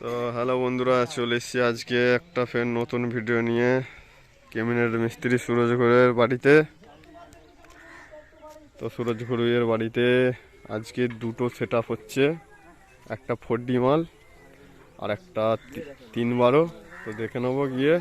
তো হ্যালো বন্ধুরা, চলে এসেছি আজকে একটা ফের নতুন ভিডিও নিয়ে। কেমিনের মিস্ত্রি সুরজ ঘরের বাড়িতে। তো সুরজ ঘরের বাড়িতে আজকে দুটো সেট হচ্ছে। একটা ফোর ডি মাল আর একটা তিন বারো তো দেখে নেব গিয়ে।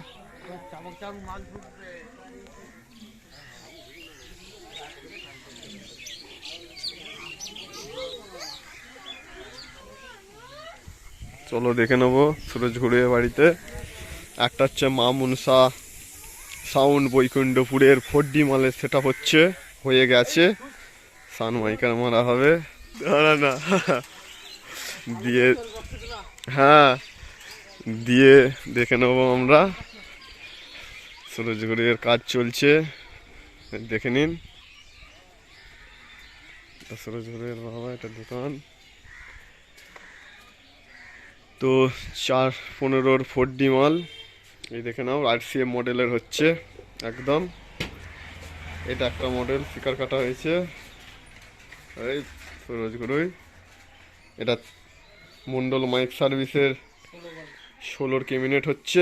চলো দেখে নেব সুরজ ঘুরিয়ে বাড়িতে। একটা হচ্ছে মা মনসা সাউন্ড বৈকুণ্ঠপুরের ফোর ডি মালের সেটা হচ্ছে, হয়ে গেছে। সান মাইকার মারা হবে। দাঁড়া না। দিয়ে হ্যাঁ দিয়ে দেখে নেব আমরা। সুরজ ঘুরিয়ে কাজ চলছে। দেখে নিন। এটা সুরজ বাবা, এটা দোকান। তো চার পনেরোর ফোর ডি মাল। এই দেখে নাও আর সি মডেলের হচ্ছে, একদম। এটা একটা মডেল স্পিকার কাটা হয়েছে। এই গুরুই। এটা মন্ডল মাইক সার্ভিসের ষোলোর ক্যাবিনেট হচ্ছে।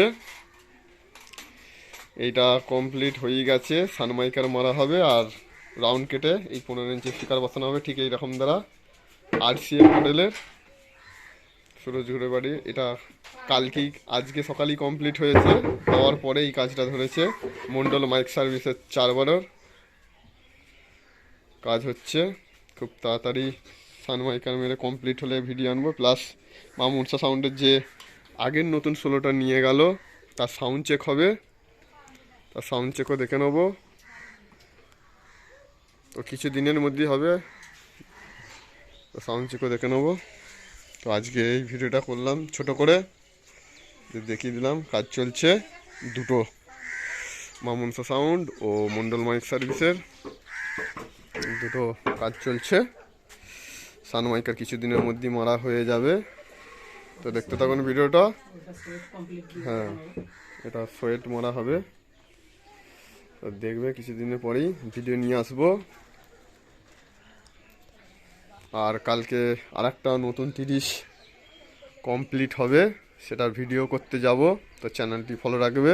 এইটা কমপ্লিট হয়ে গেছে সানমাইকার মারা হবে, আর রাউন্ড কেটে এই পনেরো ইঞ্চি স্পিকার বসানো হবে, ঠিক এইরকম দ্বারা। আর সি মডেলের সুরজ ঘুরে বাড়ি এটা কালকেই, আজকে সকালেই কমপ্লিট হয়েছে, হওয়ার পরে এই কাজটা ধরেছে, মন্ডল মাইক সার্ভিসের চার বারোর কাজ হচ্ছে, খুব তাড়াতাড়ি সানমাইকার মেরে কমপ্লিট হলে ভিডিও আনব প্লাস মামুরসা সাউন্ডের যে আগের নতুন ষোলোটা নিয়ে গেল, তার সাউন্ড চেক হবে, তার সাউন্ড চেকও দেখে নেব। তো কিছু দিনের মধ্যেই হবে তো সাউন্ড চেকও দেখে নেব। তো আজকে এই ভিডিওটা করলাম ছোট করে। দেখিয়ে দিলাম, কাজ চলছে দুটো। মামুনসা সাউন্ড ও মন্ডল মাইক সার্ভিসের। দুটো কাজ চলছে। সানমাইকার কিছুদিনের মধ্যেই মারা হয়ে যাবে। তো দেখতে থাকুন ভিডিওটা। হ্যাঁ এটা সোয়েট মারা হবে। তো দেখবে কিছুদিনের পরেই ভিডিও নিয়ে আসব। আর কালকে আরেকটা নতুন তিরিশ কমপ্লিট হবে সেটার ভিডিও করতে যাব, তো চ্যানেলটি ফলো রাখবে।